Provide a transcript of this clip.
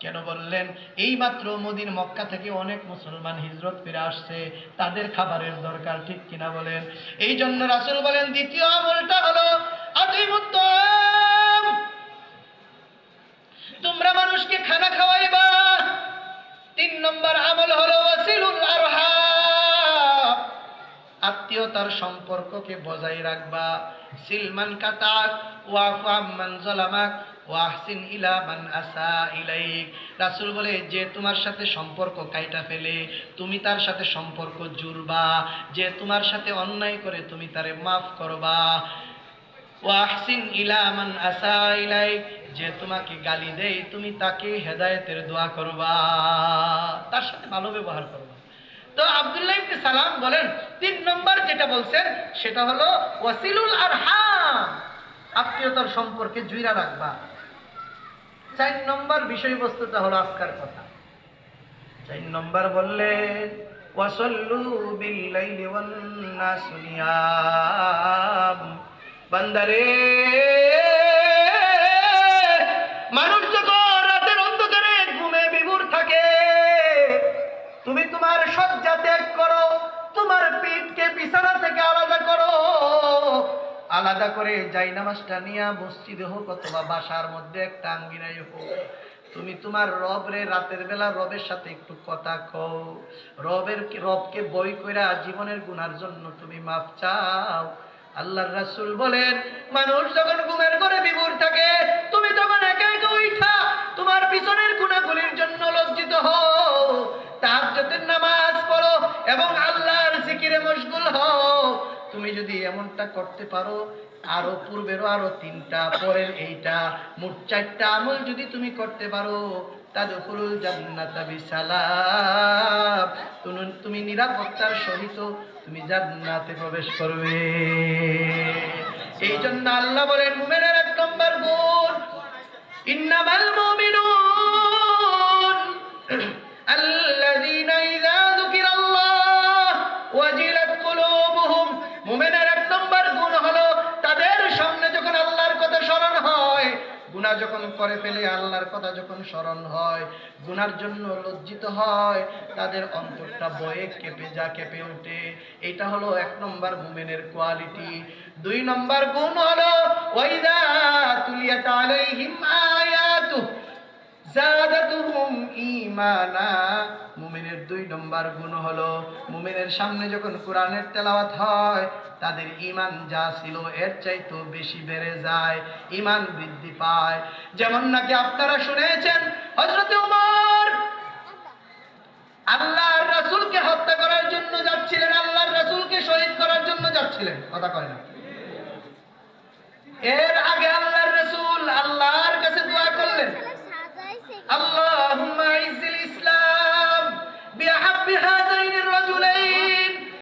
কেন বললেন? এই মাত্র মদিন মক্কা থেকে অনেক মুসলমান হিজরত ফিরে আসছে। তাদের খাবারের দরকার ঠিক কিনা বলেন? এই জন্য রাসুল বলেন, দ্বিতীয় আমলটা হলো তোমরা মানুষকে খানা খাওয়াইবা তিন নম্বর আমল হলো আত্মীয়তার সম্পর্ককে বজায় রাখবা। সিলমান কাতাক ওয়াফাম মান ওয়াহসিন ইলা মান আসা ইলাইক। রাসূল বলে, যে তোমার সাথে সম্পর্ক কাইটা ফেলে, তুমি তার সাথে সম্পর্ক জুড়বা। যে তোমার সাথে অন্যায় করে, তুমি তারে মাফ করবা। ওয়াহসিন ইলা মান আসা ইলাইক। যে তোমাকে গালি দেয়, তুমি তাকে হেদায়েতের দোয়া করবা। তার সাথে ভালো ব্যবহার করবা। তো আব্দুল্লাহ ইবনে সালাম বলেন, তিন নম্বর যেটা বলছেন, সেটা হলো ওয়াসিলুল আরহাম। আত্মীয়তার সম্পর্কে জুইরা রাখবা। চার নম্বর বিষয়বস্তুটা হলো আজকার কথা। চার নম্বর বললেন ওয়াসল্লু বিল্লাইলি ওয়ান নাসু নিয়াম। বান্দারে আলাদা করে যাই নামাজটা নিয়ে মসজিদে হোক অথবা বাসার মধ্যে একটা আঙ্গিনাই হোক, তুমি তোমার রবরে রাতের বেলা রবের সাথে একটু কথা কও। রবের রবকে বই কইরা জীবনের গুনার জন্য তুমি মাপ চাও। আল্লাহর রাসূল বলেন, মানুষ যখন ঘুমের ঘরে বিভোর থাকে, তুমি তখন একা একা উঠা তোমার পিছনের গুণাগুলির জন্য লজ্জিত হও। তাহাজ্জুদের নামাজ পড়ো এবং আল্লাহর জিকিরে মশগুল হও। তুমি যদি এমনটা করতে পারো, আরও পূর্বেরও আরও তিনটা, পরের এইটা, মোট চারটা আমল যদি তুমি করতে পারো তুমি নিরাপত্তার সহিত তুমি জান্নাতে প্রবেশ করবে। এই জন্য আল্লাহ বলেন এক নম্বর গুণ, ইন্নামাল গুনাহ যখন করে ফেলে, আল্লাহর কথা যখন স্মরণ হয়, গুনার জন্য লজ্জিত হয়, তাদের অন্তরটা বয়ে কেঁপে যা কেঁপে ওঠে। এটা হলো এক নম্বর মুমেনের কোয়ালিটি। দুই নম্বর গুণ হলো, ওয়াইদা তুলিয়াত আলাইহিম আয়াতু জাদাতুহুম ঈমানা। মুমিনের দুই নম্বর গুণ হলো মুমিনের সামনে যখন কোরআনের তেলাওয়াত হয় তাদের ইমান যা ছিল এর চাইতো বেশি বেড়ে যায় ইমান বৃদ্ধি পায়। যেমন নাকি আপনারা শুনেছেন হজরত উমর আল্লাহর রাসূলকে হত্যা করার জন্য যাচ্ছিলেন আল্লাহর রাসূলকে শহীদ করার জন্য যাচ্ছিলেন। কথা কয় না। এর আগে আল্লাহর রাসূল আল্লাহর কাছে দোয়া করলেন। আল্লাহ